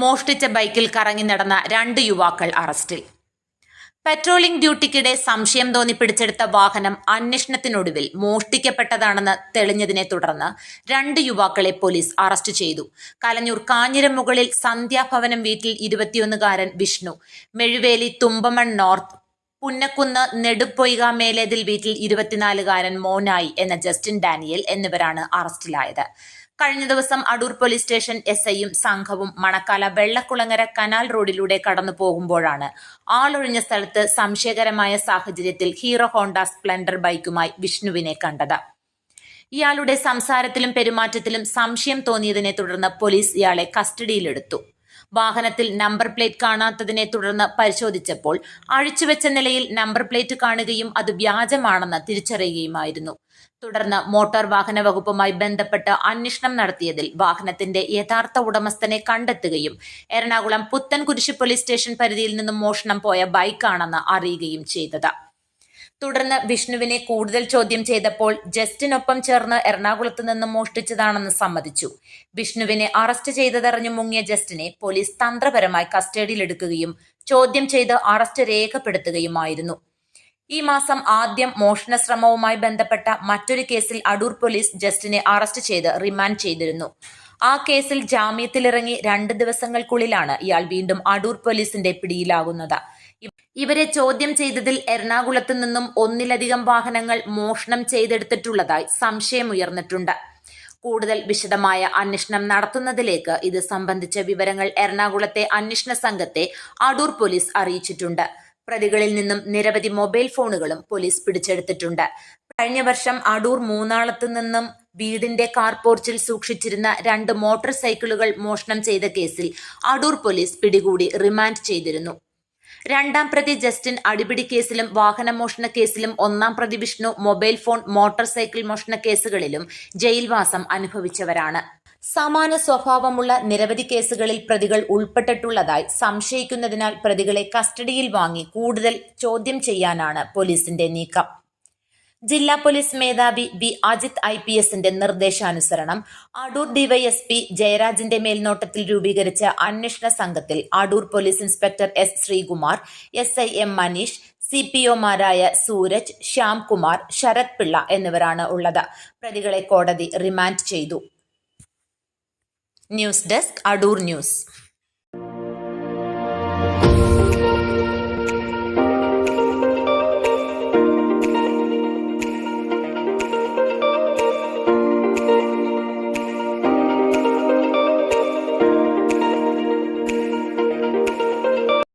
മോഷ്ടിച്ച ബൈക്കിൽ കറങ്ങി നടന്ന രണ്ട് യുവാക്കൾ അറസ്റ്റിൽ. പെട്രോളിംഗ് ഡ്യൂട്ടിക്കിടെ സംശയം തോന്നി പിടിച്ചെടുത്ത വാഹനം അന്വേഷണത്തിനൊടുവിൽ മോഷ്ടിക്കപ്പെട്ടതാണെന്ന് തെളിഞ്ഞതിനെ തുടർന്ന് രണ്ട് യുവാക്കളെ പോലീസ് അറസ്റ്റ് ചെയ്തു. കലഞ്ഞൂർ കാഞ്ഞിരമുകളിൽ സന്ധ്യാഭവനം വീട്ടിൽ ഇരുപത്തിയൊന്നുകാരൻ വിഷ്ണു മെഴുവേലി തുമ്പമൺ നോർത്ത് പുന്നക്കുന്ന് നെടുപ്പൊയ്ക മേലേതിൽ വീട്ടിൽ ഇരുപത്തിനാലുകാരൻ മോനായി എന്ന ജസ്റ്റിൻ ഡാനിയൽ എന്നിവരാണ് അറസ്റ്റിലായത്. കഴിഞ്ഞ ദിവസം അടൂർ പോലീസ് സ്റ്റേഷൻ എസ് ഐയും സംഘവും മണക്കാല വെള്ളക്കുളങ്ങര കനാൽ റോഡിലൂടെ കടന്നു പോകുമ്പോഴാണ് ആളൊഴിഞ്ഞ സ്ഥലത്ത് സംശയകരമായ സാഹചര്യത്തിൽ ഹീറോ ഹോണ്ട സ്പ്ലൻഡർ ബൈക്കുമായി വിഷ്ണുവിനെ കണ്ടത്. ഇയാളുടെ സംസാരത്തിലും പെരുമാറ്റത്തിലും സംശയം തോന്നിയതിനെ തുടർന്ന് പോലീസ് ഇയാളെ കസ്റ്റഡിയിലെടുത്തു. വാഹനത്തിൽ നമ്പർ പ്ലേറ്റ് കാണാത്തതിനെ തുടർന്ന് പരിശോധിച്ചപ്പോൾ അഴിച്ചുവെച്ച നിലയിൽ നമ്പർ പ്ലേറ്റ് കാണുകയും അത് വ്യാജമാണെന്ന് തിരിച്ചറിയുകയുമായിരുന്നു. തുടർന്ന് മോട്ടോർ വാഹന വകുപ്പുമായി ബന്ധപ്പെട്ട് അന്വേഷണം നടത്തിയതിൽ വാഹനത്തിന്റെ യഥാർത്ഥ ഉടമസ്ഥനെ കണ്ടെത്തുകയും എറണാകുളം പുത്തൻകുരിശ് പോലീസ് സ്റ്റേഷൻ പരിധിയിൽ നിന്നും മോഷണം പോയ ബൈക്കാണെന്ന് അറിയുകയും ചെയ്തത്. തുടർന്ന് വിഷ്ണുവിനെ കൂടുതൽ ചോദ്യം ചെയ്തപ്പോൾ ജസ്റ്റിനൊപ്പം ചേർന്ന് എറണാകുളത്ത് നിന്നും മോഷ്ടിച്ചതാണെന്ന് സമ്മതിച്ചു. വിഷ്ണുവിനെ അറസ്റ്റ് ചെയ്തതറിഞ്ഞു മുങ്ങിയ ജസ്റ്റിനെ പോലീസ് തന്ത്രപരമായി കസ്റ്റഡിയിലെടുക്കുകയും ചോദ്യം ചെയ്ത് അറസ്റ്റ് രേഖപ്പെടുത്തുകയുമായിരുന്നു. ഈ മാസം ആദ്യം മോഷണ ശ്രമവുമായി ബന്ധപ്പെട്ട മറ്റൊരു കേസിൽ അടൂർ പോലീസ് ജസ്റ്റിനെ അറസ്റ്റ് ചെയ്ത് റിമാൻഡ് ചെയ്തിരുന്നു. ആ കേസിൽ ജാമ്യത്തിലിറങ്ങി രണ്ട് ദിവസങ്ങൾക്കുള്ളിലാണ് ഇയാൾ വീണ്ടും അടൂർ പോലീസിന്റെ പിടിയിലാകുന്നത്. ഇവരെ ചോദ്യം ചെയ്തതിൽ എറണാകുളത്ത് നിന്നും ഒന്നിലധികം വാഹനങ്ങൾ മോഷണം ചെയ്തെടുത്തിട്ടുള്ളതായി സംശയമുയർന്നിട്ടുണ്ട് കൂടുതൽ വിശദമായ അന്വേഷണം നടത്തുന്നതിലേക്ക് ഇത് സംബന്ധിച്ച വിവരങ്ങൾ എറണാകുളത്തെ അന്വേഷണ സംഘത്തെ അടൂർ പോലീസ് അറിയിച്ചിട്ടുണ്ട്. പ്രതികളിൽ നിന്നും നിരവധി മൊബൈൽ ഫോണുകളും പോലീസ് പിടിച്ചെടുത്തിട്ടുണ്ട്. കഴിഞ്ഞ വർഷം അടൂർ മൂന്നാളത്ത് നിന്നും വീടിന്റെ കാർ പോർച്ചിൽ സൂക്ഷിച്ചിരുന്ന രണ്ട് മോട്ടോർ സൈക്കിളുകൾ മോഷണം ചെയ്ത കേസിൽ അടൂർ പോലീസ് പിടികൂടി റിമാൻഡ് ചെയ്തിരുന്നു. രണ്ടാം പ്രതി ജസ്റ്റിൻ അടിപിടി കേസിലും വാഹനമോഷണ കേസിലും ഒന്നാം പ്രതി Vishnu mobile phone motor cycle മോഷണ കേസുകളിലും ജയിൽവാസം അനുഭവിച്ചവരാണ്. സമാന സ്വഭാവമുള്ള നിരവധി കേസുകളിൽ പ്രതികൾ ഉൾപ്പെട്ടിട്ടുള്ളതായി സംശയിക്കുന്നതിനാൽ പ്രതികളെ കസ്റ്റഡിയിൽ വാങ്ങി കൂടുതൽ ചോദ്യം ചെയ്യാനാണ് പോലീസിന്റെ നീക്കം. ജില്ലാ പോലീസ് മേധാവി ബി അജിത് ഐ പി എസിന്റെ നിർദ്ദേശാനുസരണം. അടൂർ ഡിവൈഎസ്പി ജയരാജിന്റെ മേൽനോട്ടത്തിൽ രൂപീകരിച്ച അന്വേഷണ സംഘത്തിൽ Adoor police inspector S Sreekumar S I M Manish C P ഒമാരായ Sooraj Shyamkumar Sarath Pillai എന്നിവരാണ് ഉള്ളത്. പ്രതികളെ കോടതി റിമാൻഡ് ചെയ്തു. News desk Adoor news.